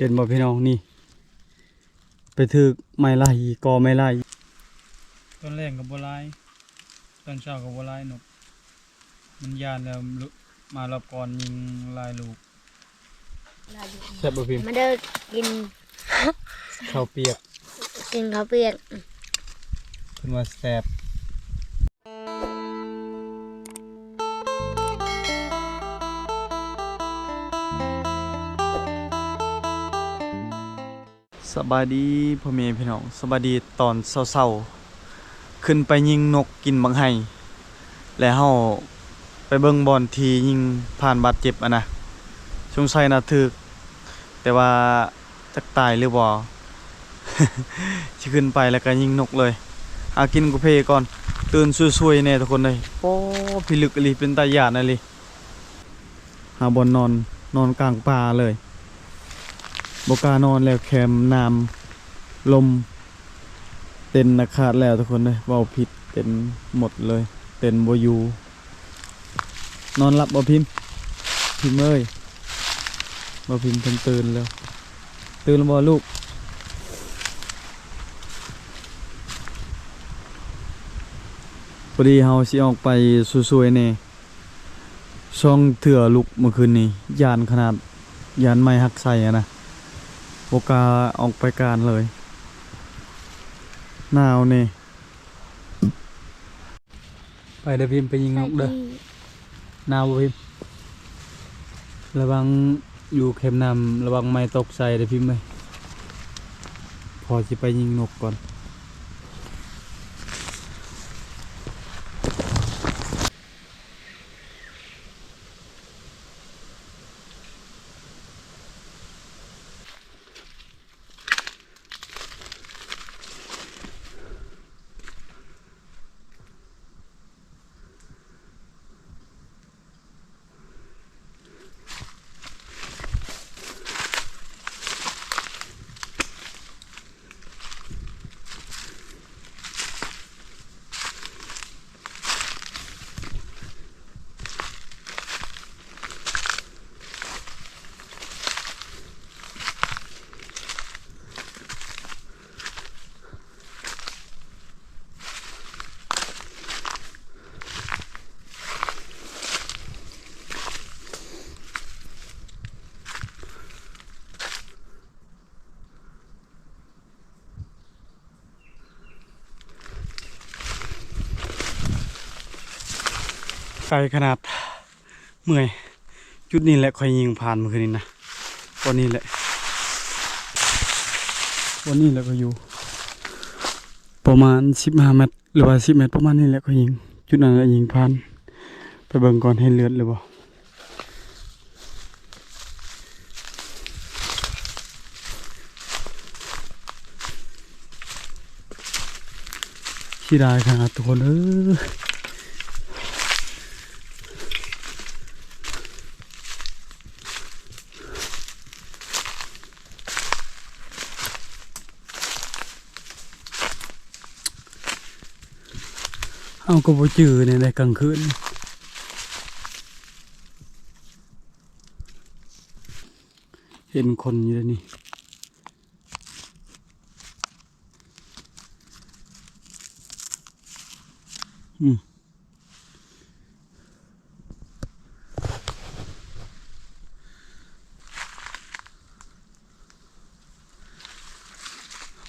เห็นบ่พี่น้องนี่ ไปถึกไม้ไล่กอไม้ไล่ตอนแรกกับบัวลายตอนเช้ากับบัวลายนกมันยานแล้วลุมารอบก่อนยิงลายลูกแซ่บบ่พิมพ์มาเด้อกินข้าวเปียกกินข้าวเปียกเพิ่นว่าแซ่บ บายดีพ่อแม่พี่น้องสบายดีตอนเช้าๆขึ้นไปยิงนกกินบังไห้แล้วเฮาไปเบิ่งบอลทียิงผ่านบาดเจ็บอะนะสงสัยนะถึก แต่ว่าจักตายหรือบ่สิขึ้นไปแล้วก็ยิงนกเลยหากินกุเพก่อน ตื่นสวยๆแน่ทุกคนเลยโอ้พิลึกอลีเป็นตาหยาดนะลิหาบนนอนนอนกลางป่าเลย บก้านอนแล้วแคมน้ำลม เต็นนะขาดแล้วทุกคนเลยเบาผิดเป็นหมดเลยเป็นโบอยูนอนหลับบ่พิมพิมเอ้ยบ่พิมเพิ่นตื่นแล้ว ตื่นแล้วบ่ลูกพอดีเฮาสิออกไปสวยๆแน่ช่องเถื่อลุกเมื่อคืนนี้ยานขนาดยานไม้หักใส่อะนะ โอกาออกไปการเลย หนาวนี่ ไปเดวิมไปยิงนกเด้อหนาววิมระวังอยู่เข็มนำระวังไม้ตกใส่เดวิมไหมพอจะไปยิงนกก่อน ไกลขนาดเมื่อย จุดนี้แหละคอยยิงผ่านเมื่อคืนนี้นะวันนี้แหละ วันนี้แหละก็อยู่ ประมาณสิบห้าเมตรหรือว่าสิบเมตรประมาณนี้แหละก็ยิง จุดนั้นแหละยิงผ่าน ไปเบิ่งก่อนให้เลือดหรือเปล่าขี้ได้ขนาดทุกคนเออ ก็บ่จือในในกลางคืนเห็นคนอยู่แล้วนี่อืม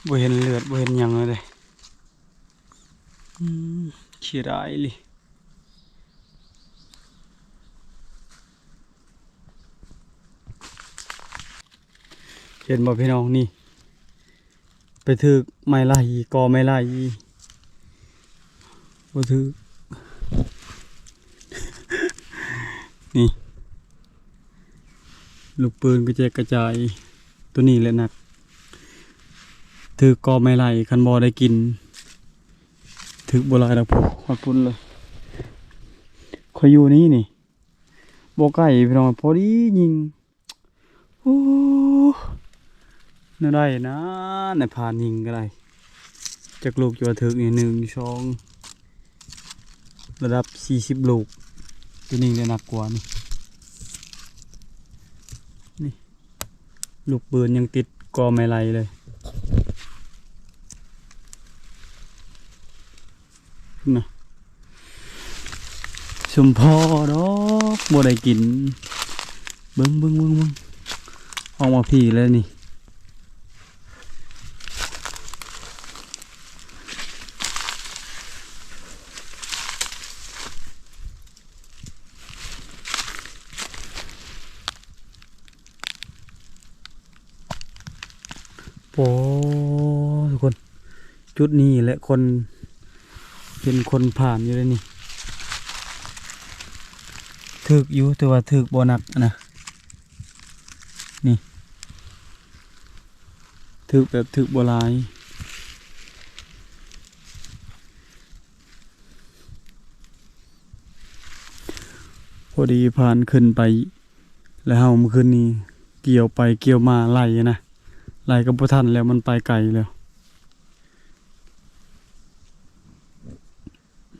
บ่เห็นเลือดบ่เห็นยังเลยอืม ขี้ร้ายเลยเห็นบ่พี่น้องนี่ไปถึกไม้ไล่กอไม้ไล่บ่ถึกนี่ ลูกปืนกระจายกระจายตัวนี้แหละนัก ถือกอไม้ไล่คันบ่ได้กิน ถึกโบราณแล้วพวกฮอดพุ่นเลยคอยอยู่นี่นี่บ่ไก่พี่น้องพอดียิงโอ้น่าได้นะในผ่านยิงก็ได้จากลูกจะถึกนี่หนึ่งสองระดับสี่สิบลูกตัวนี้เลยหนักกว่านี่นี่ ลูกปืนยังติดกอไม้ไลเลย นะสมพอดอกบ่ได้กิน เบิ่งเบิ่งเบิ่งเบิ่งออกมาพี่แล้วนี่โอ้ทุกคน จุดนี้แหละคน เป็นคนผ่านอยู่เลยนี่ถึกอยู่แต่ว่าถึกบ่หนักนะนี่ถึกแบบถึกบ่ลายพอดีผ่านขึ้นไป แล้วเฮาเมื่อคืนนี้เกี่ยวไปเกี่ยวมาไล่นะไล่กับบ่ทันแล้วมันไปไกลแล้ว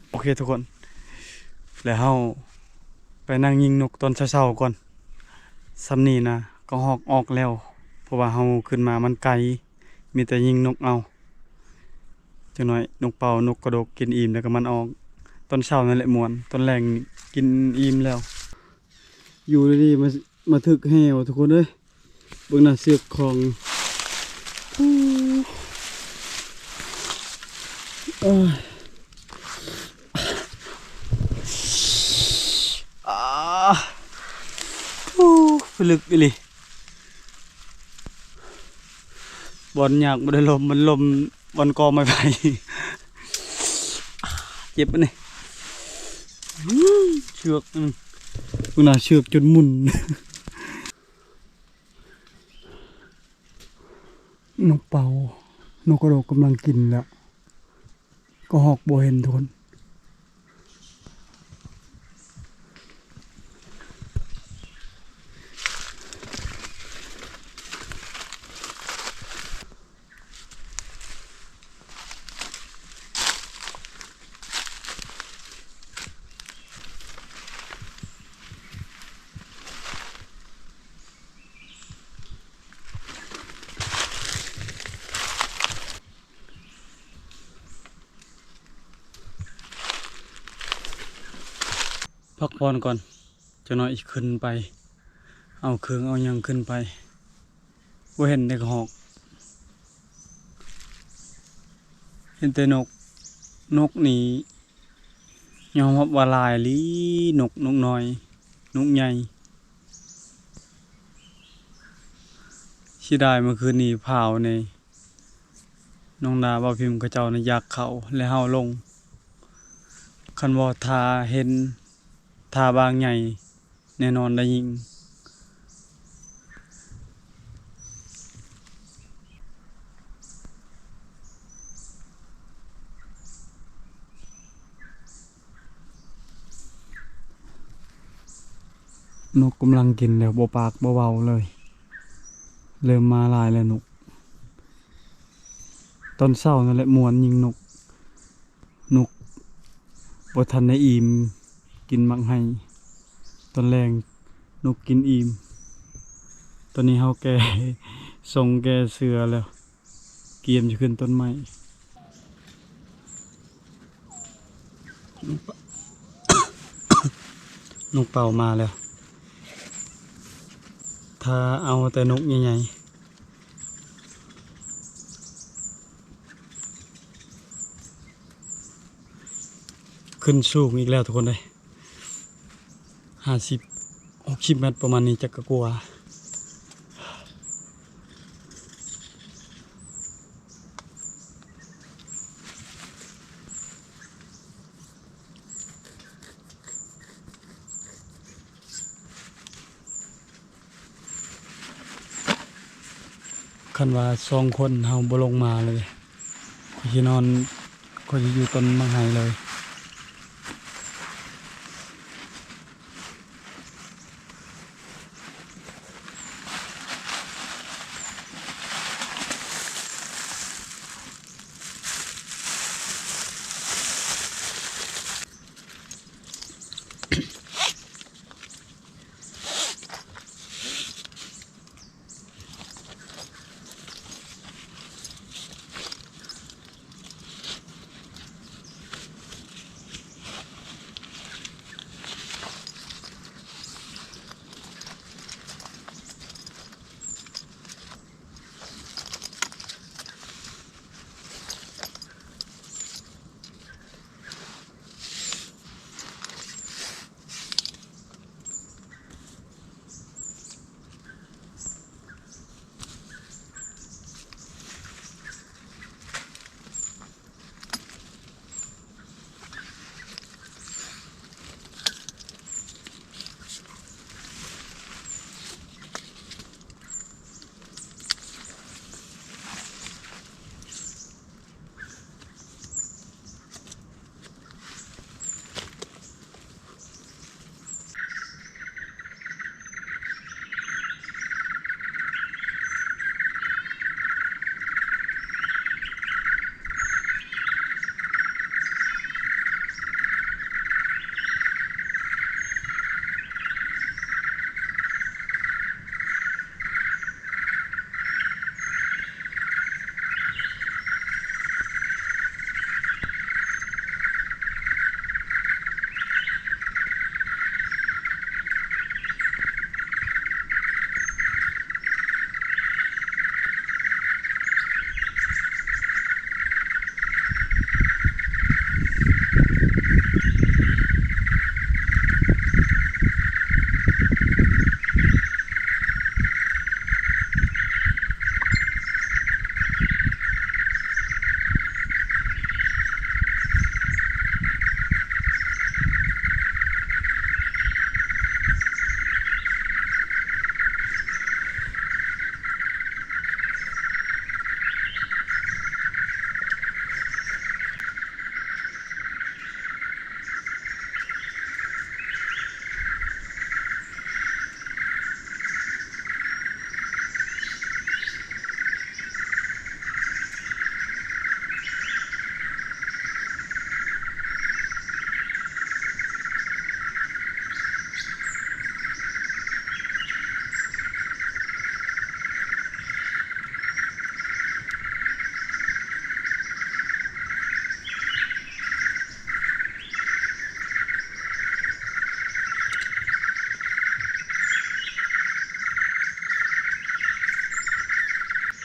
โอ เคทุกคน แล้วเฮาไปนั่งยิงนกตอนเช้าๆก่อนซ้ำนี่นะก็หอกออกแล้ว เพราะว่าเฮาขึ้นมามันไกล มีแต่ยิงนกเอาจังหน่อยนกเป่านกกระดกกินอิ่มแล้วก็มันออก ตอนเช้านั่นแหละมวนตอนแรงกินอิ่มแล้ว อยู่ดีๆมามาถึกแหวทุกคนเอ้ยเบิ่งหน้าเสือกของอู้อ้ย อ่าโอ้ฝ ลึกอีหลีบอลอยากไม่ได้ลมมันลมบอลกอไม่ไปเจ็บปะเนี่ยเชือกอืมคุณน่าเชือกจนหมุนนกเป่านกกระโดดกำลังกินแล้ว ก็หอกโบเห็นทุกคน พักผ่อนก่อนจะน้อยขึ้นไป เอาเครื่องเอายังขึ้นไปว่าเห็นแต่หอก เห็นแต่นกนกนี่ยอมรับว่าลายลีนกนกน้อย นกใหญ่ชิได้เมื่อคืนนี้เผาในน้องดาบ่าพิมพ์กระเจ้านอยากเขาและเฮาลง คันว่าทาเห็น ทาบางใหญ่แน่นอนได้ยิง นกกำลังกินแล้วบปากบ่เบาเลย เริ่มมาลายแล้วนก ตอนเช้านั่นแหละมวนยิงนก นกบทันได้อิ่ม กินมักให้ตอนแรงนกกินอิ่มตอนนี้เฮาแก่ส่งแก่เสือแล้ว เกียมจะขึ้นต้นไม้นกเป่ามาแล้ว ถ้าเอาแต่นกใหญ่ๆขึ้นสูงอีกแล้วทุกคนเลย ห้าสิบหกสิบเมตรประมาณนี้จะกกลัวคันว่าสองคนเฮาบ่ลงมาเลยข้อยนอนข้อยอยู่ต้นมังไห้เลย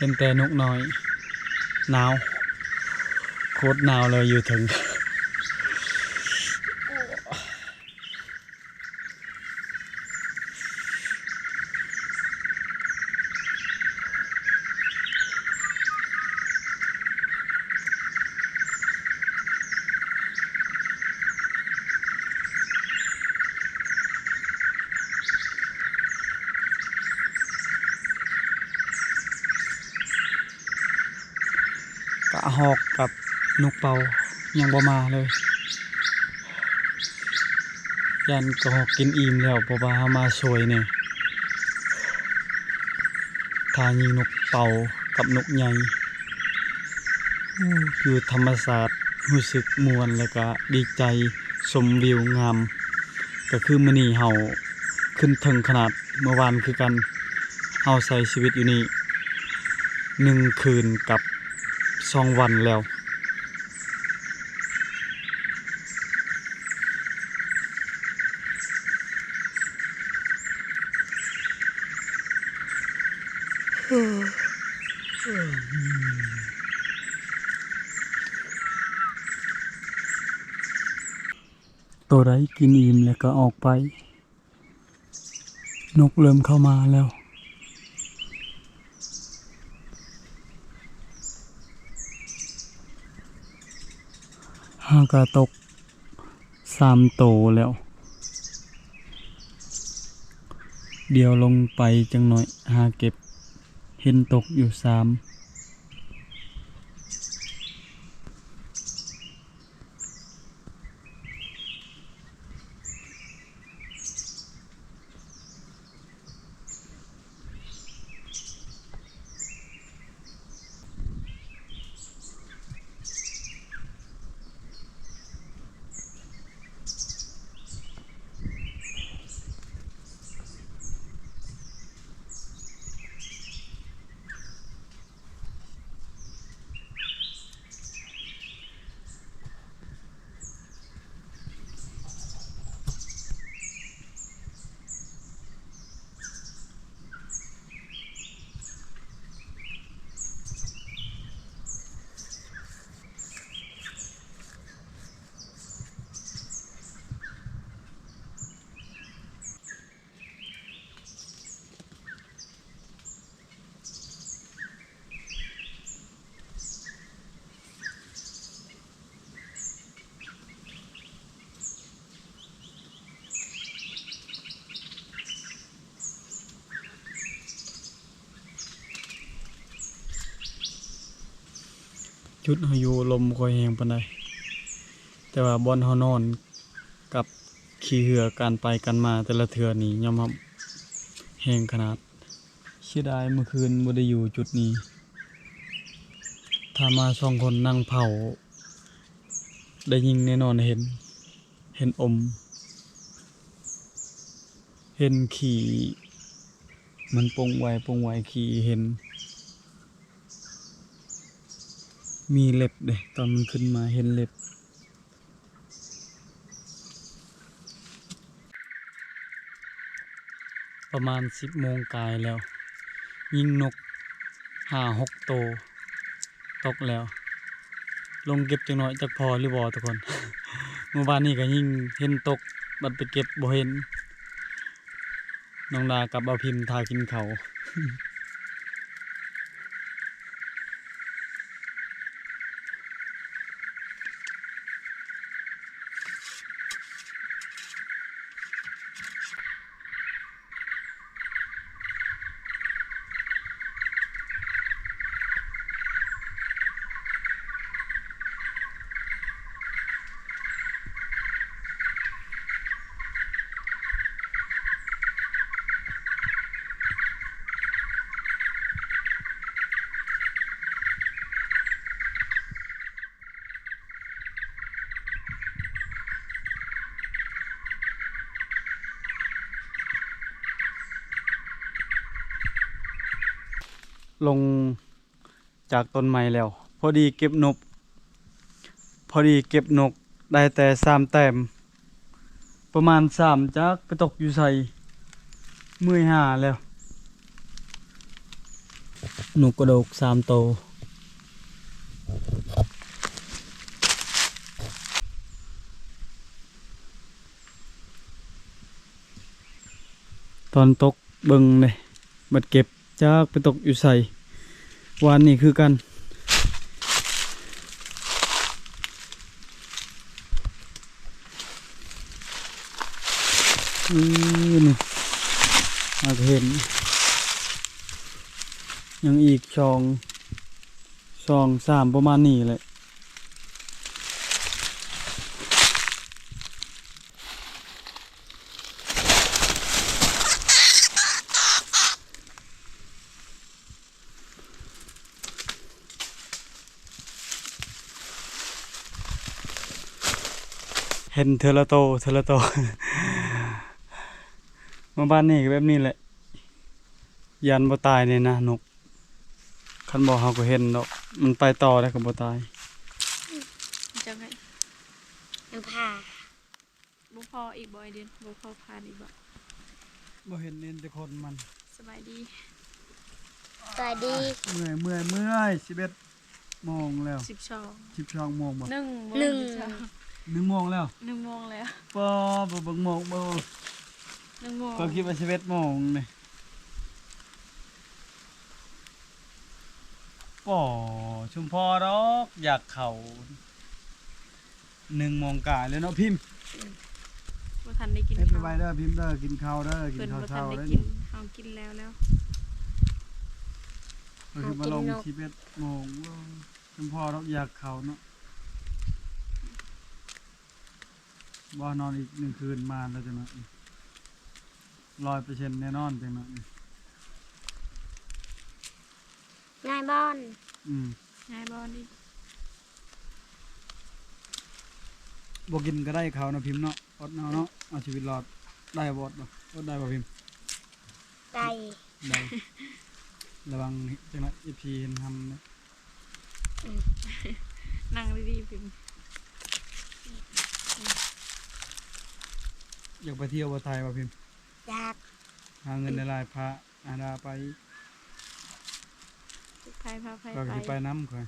เห็นแต่นกน้อยหนาวโคตรหนาวเลยอยู่ถึง กะหอกกับ นกเป่ายังบ่มาเลย ยันกระหอกกินอิ่มแล้วเพราะว่าเฮามาช่วยนี่ทายิงนกเป่ากับนกใหญ่อู้อยู่ธรรมศาสตร์รู้สึกมวนแล้วก็ดีใจชมวิวงาม ก็คือมื้อนี้เฮาขึ้นถึงขนาดเมื่อวานคือกันเฮาใช้ชีวิตอยู่นี่หนึ่งคืนกับสองวันแล้ว กินอิ่มแล้วก็ออกไป นกเริ่มเข้ามาแล้ว ห้ากระตกสามโตแล้ว เดี๋ยวลงไปจังหน่อยหาเก็บ เห็นตกอยู่สาม จุดเฮาอยู่ลมคอยแหงปานใดแต่ว่าบอนเฮานอนกับขี่เหือการไปกันมาแต่ละเทื่อนี่ยอมรับแหงขนาดเสียดายเมื่อคืนบ่ได้อยู่จุดนี้ ถ้ามาสองคนนั่งเผา ได้ยิงแน่นอนเห็น เห็นอม เห็นขี่มันปงไวปงไวขี่เห็น มีเล็บเด้ตอนมันขึ้นมาเห็นเล็บ ประมาณสิบโมงกายแล้ว ยิงนกห้าหกโตวตกแล้ว ลงเก็บจังหน้อยจากพอหรือบอทุกคนเมื่อวานนี้ก็ยิงเห็นตกบัดไปเก็บบ่เห็น น้องดากับเอาพิมพ์ทากินเขา ลงจากต้นไม้แล้ว พอดีเก็บนก พอดีเก็บนกได้แต่สามแต้มประมาณสามจักไปตกอยู่ใส่เมื่อยหาแล้วนกกระโดกสามโตวตอนตกเบิงเลยบัดเก็บจากไปตกอยู่ใส่ วานนี่คือกัน อือนี่มาจะเห็น ยังอีกช่องช่องสามประมาณนี้แหละ เห็นเทอละโตเทอละโตมาบ้านนี่ก็แบบนี้แหละ ยันบ่ตายเนี่ยนะนกคันบอกเขาก็เห็นดอกมันไปต่อได้ก็บ่ตายจังไงน้ำผ้าบ่พออีกบ่ไอเดือนบ่พอผ่านอีกบ่บ่เห็นเห็นแต่คนมันสบายดีสวัสดีเมื่อยเมื่อยเมื่อยสิบเอ็ดโมงแล้วสิบสองสิบสองโมงบ่หนึ่งหนึ่ง หนึ่งโมงแล้วหนึ่งโมงแล้วปอบ่เบิ่งโมงบ่หนึ่งโมงก็คิดว่าสิบเอ็ดโมงนี่ป่อชุมพอดอกอยากเข้าหนึ่งโมงกาเลยเนาะพิมพ์บ่ทันได้กินเฮ็ดไปข้าวไว้เด้อพิมพ์เด้อกินข้าวเด้อกินเพิ่นข้าวบ่ทัเช้านได้เด้อกินี่นเฮากินแล้วแล้วก็คือมาลงสิบเอ็ดโมงชุมพอดอกอยากเข้าเนาะ บ่นอนอีกหนึ่งคืนมาแล้วจังเนาะร้อยเปอร์เซ็นต์แน่นอนจังเนาะนายบอนอืมง่ายบ่นี่บ่กินก็ได้ข้าวเนาะพิมพ์เนาะอดเอาเนาะเอาชีวิตรอดได้บ่อดบ่อดได้บ่พิมพ์ไก่ได้ระวังจังละ EP เห็นทำนะนั่งดีๆพิมพ์ อยากไปเที่ยวบ่ไทยบ่พิมพ์อยากหาเงินในลายพระอาดาไปไผพาไผก็ไปสิไปน้ำค่อย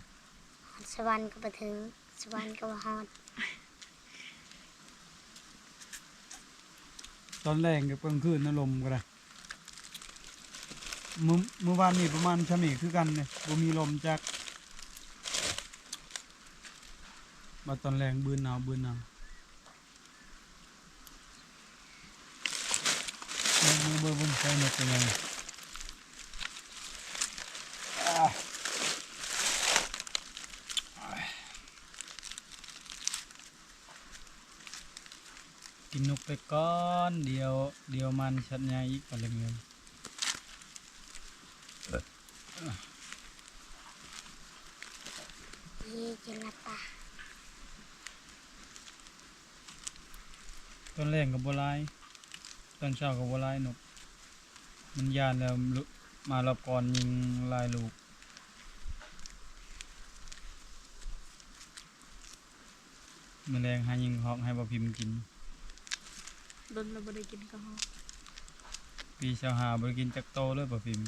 สวรรค์ก็ไปถึงสวรรค์ก็มาฮอดตอนแรกกับกลางคืนน่ะลมก็ได้มื้อมื้อวานนี้ประมาณชำนี้คือกันเนี่ยบ่มีลมจักมาตอนแรงบืนหนาวบืนหนาว เบิ่งเบิ่งเบิ่งใส่นกเป็นยังไงอ่ากินนกไป มันชัดใหญ่อีกอะไรเงี้ยยี่กินละตาตอนแรกกับบัวลายตอนเช้ากับบัวลายนกมันยานแล้วลุมารอบก่อนยิงลายลูกแมลงหายิงหอกให้บ่พิมพ์กินโดนเราบ่ได้กินข้าวปีชาวหาบ่ได้กินจักโตเลยบ่พิมพ์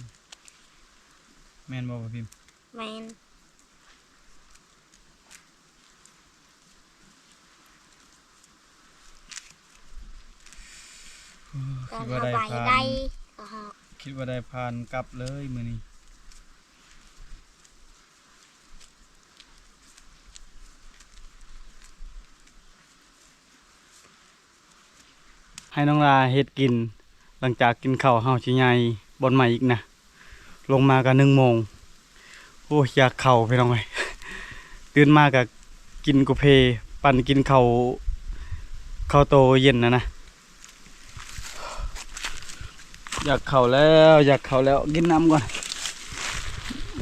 แม่นบ่บ่พิมพ์แมนตอคินดว่าเข้าได้ คิดว่าได้ผ่านกลับเลยมือนี้ให้น้องลาเฮ็ดกิน หลังจากกินข้าวเฮาสิใหญ่บนใหม่อีกนะ ลงมากันหนึ่งโมงโอ้ยอยากเข่าไปน้องไยตื่นมากับกินกุเพ ปั่นกินเข้าข้าวโตเย็นนะนะ อยากเข่าแล้ว อยากเข่าแล้วกินน้ำก่อน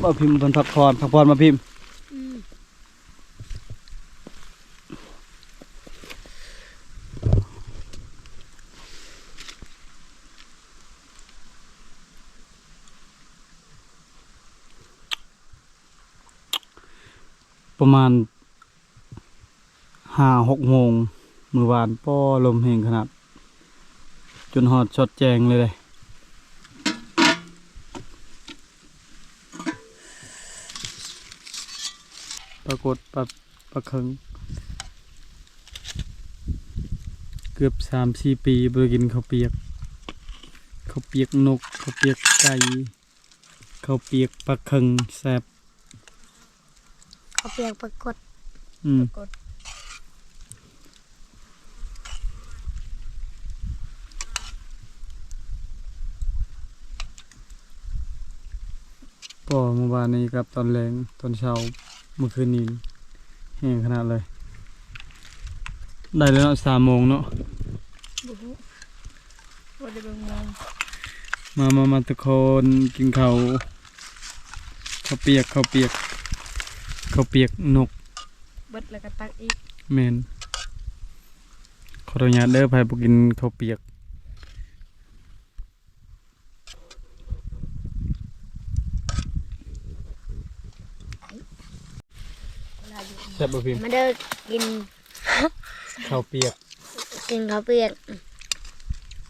มาพิมพ์เพิ่นพักผ่อนพักผ่อนมาพิมพ์ประมาณห้าหกโมงมือวานป้อลมแห่งขนาด จนหอดชดแจงเลยเลย กดปลาปลาเคิงเกือบสามสี่ปีบ่ได้กินข้าวเปียกข้าวเปียกนกข้าวเปียกไก่ข้าวเปียกปลาเคิงแซ่บเขาเปียกปรากฏอืมกดพอเมื่อวานนี้กับตอนแรงตอนเช้า เมื่อคืนนี้แห้งขนาดเลย ได้แล้วเนาะสามโมงเนาะบ่ฮู้บ่ได้เบิ่งมองมามามาทุกคนกินข้าวข้าวเปียกข้าวเปียกข้าวเปียกนกเบิดแล้วก็ตักอีกแมนขออนุญาตเด้อไผบ่กินข้าวเปียก แซ่บบ่พิมมาเด้อกินข้าวเปียกกินเขาวเปียก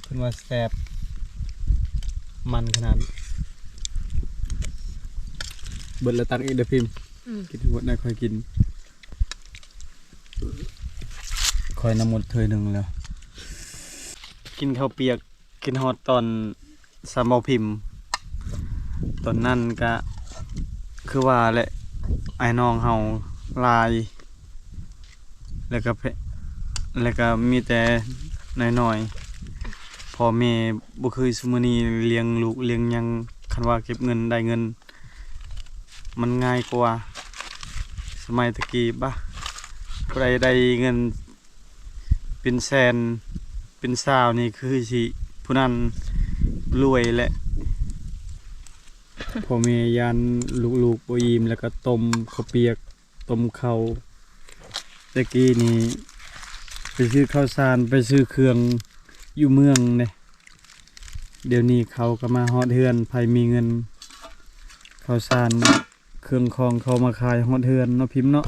เพิ่นว่าแซ่บมันขนาด เบิดแล้วตักอีกเด้อพิมอืมกินหมดได้ค่อยกินค่อยน้ำหมดเทยหนึ่งแล้ว กินข้าวเปียก กินฮอดตอนสามเอาพิมพ์ ตอนนั้นก็คือว่าแหละไอ้น้องเฮา ลาย แล้วก็แล้วก็มีแต่น้อยๆพ่อแม่บ่คือซุมื้อนี้เลี้ยงลูกเลี้ยงหยังคันว่าเก็บเงินได้เงิน มันง่ายกว่า สมัยตะกี้ปะผู้ใดได้เงินเป็นแสนเป็นสาวนี่คือสิผู้นั้นรวยแหละพ่อแม่ยันลูกๆบ่ยิ้มแล้วก็ต้มข้าวเปียก ต้มข้าวตะกี้นี่ไปซื้อข้าวสารไปซื้อเครื่องอยู่เมืองเนี่ยเดี๋ยวนี้เขาก็มาฮอดเฮือนไผมีเงินข้าวสารเครื่องคองเขามาขายฮอดเฮือนเนาะพิมพ์เนาะ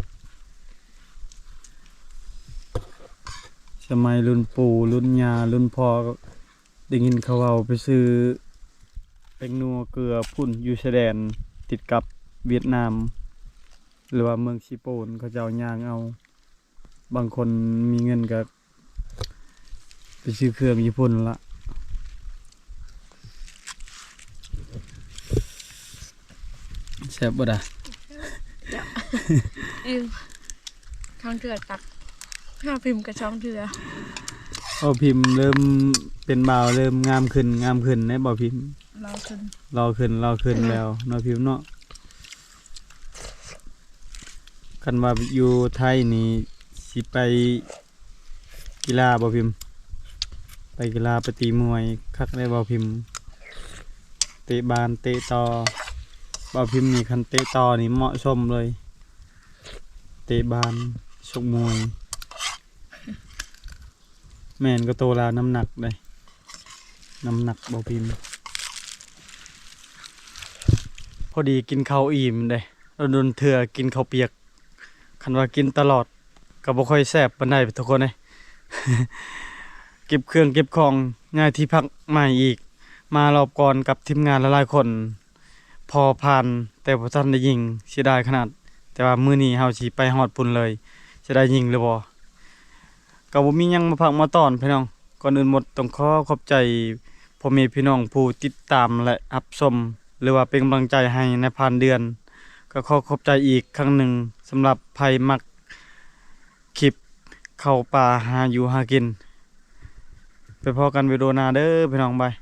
สมัยรุ่นปู่รุ่นยารุ่นพ่อได้ยินเขาเอาไปซื้อเป็นนัวเกลือพุ่นอยู่ชายแดนติดกับเวียดนาม หรือว่าเมืองชิโปนเขาจะเอาย่างเอา บางคนมีเงินก็ไปซื้อเครื่องญี่ปุ่นละแซ่บบ่ดะอืมช่องเถื่อตักห้าพิมพ์กับช่องเถื่อพอพิมพ์เริ่มเป็นบ่าวเริ่มงามขึ้นงามขึ้นในบ่พิมพ์เราขึ้น รอขึ้นรอขึ้นแล้วเนาะพิมพ์เนาะ กันว่าอยู่ไทยนี่สิไปกีฬาบ่พิมพ์ ไปกีฬาไปตีมวยคักได้บ่พิมพ์ เตะบานเตะต่อบ่พิมพ์นี่คันเตะต่อนี่เหมาะสมเลย เตะบานชกมวย แม่นก็โตแล้วน้ำหนักเลยน้ำหนักบ่พิมพ์ พอดีกินข้าวอิ่มเลยเราโดนเถื่อกินข้าวเปียก คันว่ากินตลอดก็บ่ค่อยแซ่บปานใดทุกคนเลยเก็บเครื่องเก็บของง่ายที่พักใหม่อีก มารอบก่อนกับทีมงานหลายๆคน พอผ่านแต่บ่ทันได้ยิงเสียดายขนาด แต่ว่ามื้อนี้เฮาสิไปฮอดปุ่นเลยสิได้ยิงหรือบ่ก็บ่มีหยังมาพักมาต้อนพี่น้องก่อนอื่นหมดต้องขอขอบใจพ่อแม่พี่น้องผู้ติดตามและรับชมหรือว่าเป็นกำลังใจให้ในผ่านเดือน ก็ขอขอบใจอีกครั้งหนึ่งสำหรับภัยมักคลิปเข้าป่าหาอยู่หากิน ไปพอกันวิดีโอนาเด้อพี่น้องบาย